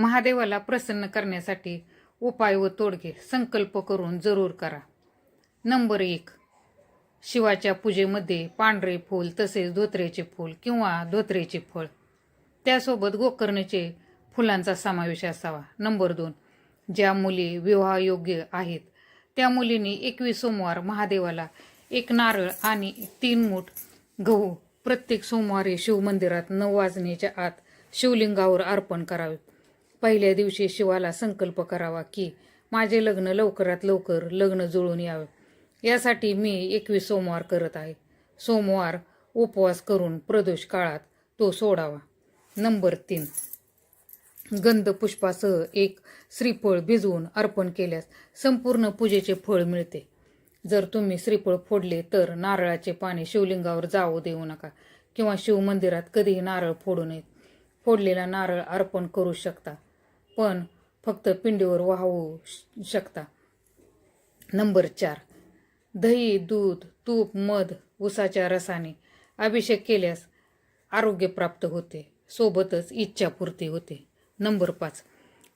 महादेवाला प्रसन्न करण्यासाठी उपाय व तोडगे संकल्प करून जरूर करा. नंबर एक शिवाच्या पूजेमध्ये पांढरे फूल तसेच धोत्रेचे फूल किंवा धोत्रेचे फळ. त्यासोबत गोकर्णचे फुलांचा समावेश असावा. नंबर दोन ज्या मुली विवाहयोग्य आहेत त्या मुलींनी एकवीस सोमवार महादेवाला एक नारळ आणि तीन मूठ गहू प्रत्येक सोमवारी शिवमंदिरात नऊ वाजण्याच्या आत शिवलिंगावर अर्पण करावे. पहिल्या दिवशी शिवाला संकल्प करावा की माझे लग्न लवकरात लवकर लग्न जुळून यावे. यासाठी मी एकवीस सोमवार करत आहे. सोमवार उपवास करून प्रदोष काळात तो सोडावा. नंबर तीन. गंध पुष्पासह एक श्रीफळ भिजवून अर्पण केल्यास संपूर्ण पूजेचे फळ मिळते. जर तुम्ही श्रीफळ फोडले तर नारळाचे पाणी शिवलिंगावर जाऊ देऊ नका किंवा शिवमंदिरात कधीही नारळ फोडू नयेत फोडलेला नारळ अर्पण करू शकता. पण फक्त पिंडीवर वाहू श- शकता. नंबर चार. दही दूध तूप मध उसाच्या रसाने अभिषेक केल्यास आरोग्य प्राप्त होते. सोबतच इच्छापूर्ती होते. नंबर पाच.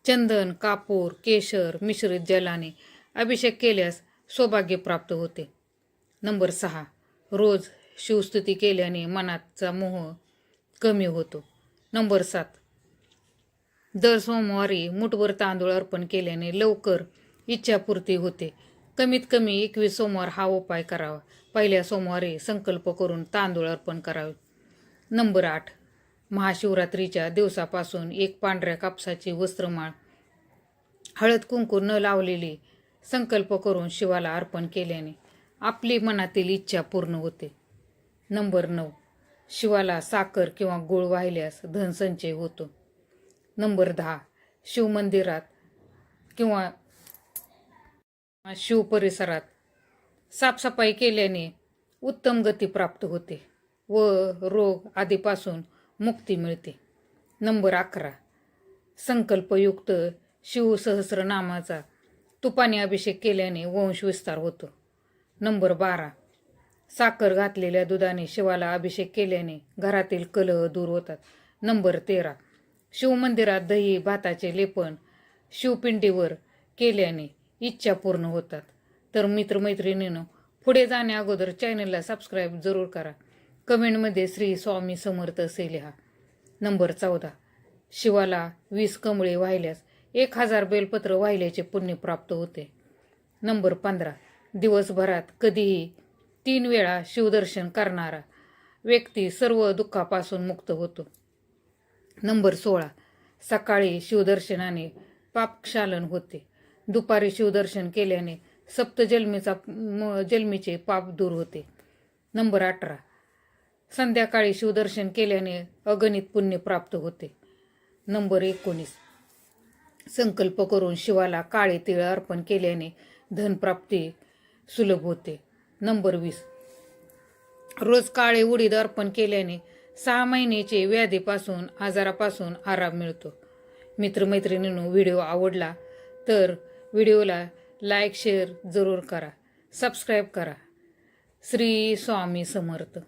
चंदन कापूर केशर मिश्रित जलाने अभिषेक केल्यास सौभाग्य प्राप्त होते. नंबर सहा. रोज शिवस्तुती केल्याने मनाचा मोह कमी होतो. नंबर सात. दर सोमवारी मुठभर तांदूळ अर्पण केल्याने लवकर इच्छापूर्ती होते. कमीत कमी एकवीस सोमवार हा उपाय करावा. पहिल्या सोमवारी संकल्प करून तांदूळ अर्पण करावे. नंबर आठ. महाशिवरात्रीच्या दिवसापासून एक पांढऱ्या कापसाची वस्त्रमाळ हळद कुंकू न लावलेली संकल्प करून शिवाला अर्पण केल्याने आपली मनातील इच्छा पूर्ण होते. नंबर नऊ. शिवाला साखर किंवा गुळ वाहिल्यास धनसंचय होतो. नंबर दहा. शिवमंदिरात किंवा शिव परिसरात साफसफाई केल्याने उत्तम गती प्राप्त होते व रोग आदीपासून मुक्ती मिळते. नंबर अकरा. संकल्पयुक्त शिवसहस्रनामाचा तुपाने अभिषेक केल्याने वंश विस्तार होतो. नंबर बारा. साखर घातलेल्या दुधाने शिवाला अभिषेक केल्याने घरातील कलह दूर होतात. नंबर तेरा. शिवमंदिरात दही भाताचे लेपन शिवपिंडीवर केल्याने इच्छा पूर्ण होतात. तर मित्रमैत्रिणीनं पुढे जाण्या अगोदर चॅनलला सबस्क्राईब जरूर करा. कमेंटमध्ये श्री स्वामी समर्थ असे लिहा नंबर चौदा. शिवाला वीस कमळे वाहिल्यास एक हजार बेलपत्र वाहिल्याचे पुण्य प्राप्त होते. नंबर पंधरा. दिवसभरात कधीही तीन वेळा शिवदर्शन करणारा व्यक्ती सर्व दुःखापासून मुक्त होतो. नंबर सोळा. सकाळी शिवदर्शनाने पापक्षालन होते. दुपारी शिवदर्शन केल्याने सप्तजन्मीचा म- जन्मीचे पाप दूर होते. नंबर अठरा. संध्याकाळी शिवदर्शन केल्याने अगणित पुण्य प्राप्त होते. नंबर एकोणीस. संकल्प करून शिवाला काळे तिळ अर्पण केल्याने धनप्राप्ती सुलभ होते. नंबर वीस. रोज काळे उडीद अर्पण केल्याने सहा महिन्याचे व्याधीपासून आजारापासून आराम मिळतो. मित्रमैत्रिणींनो व्हिडिओ आवडला तर व्हिडिओला लाईक शेअर जरूर करा. सबस्क्राईब करा. श्री स्वामी समर्थ.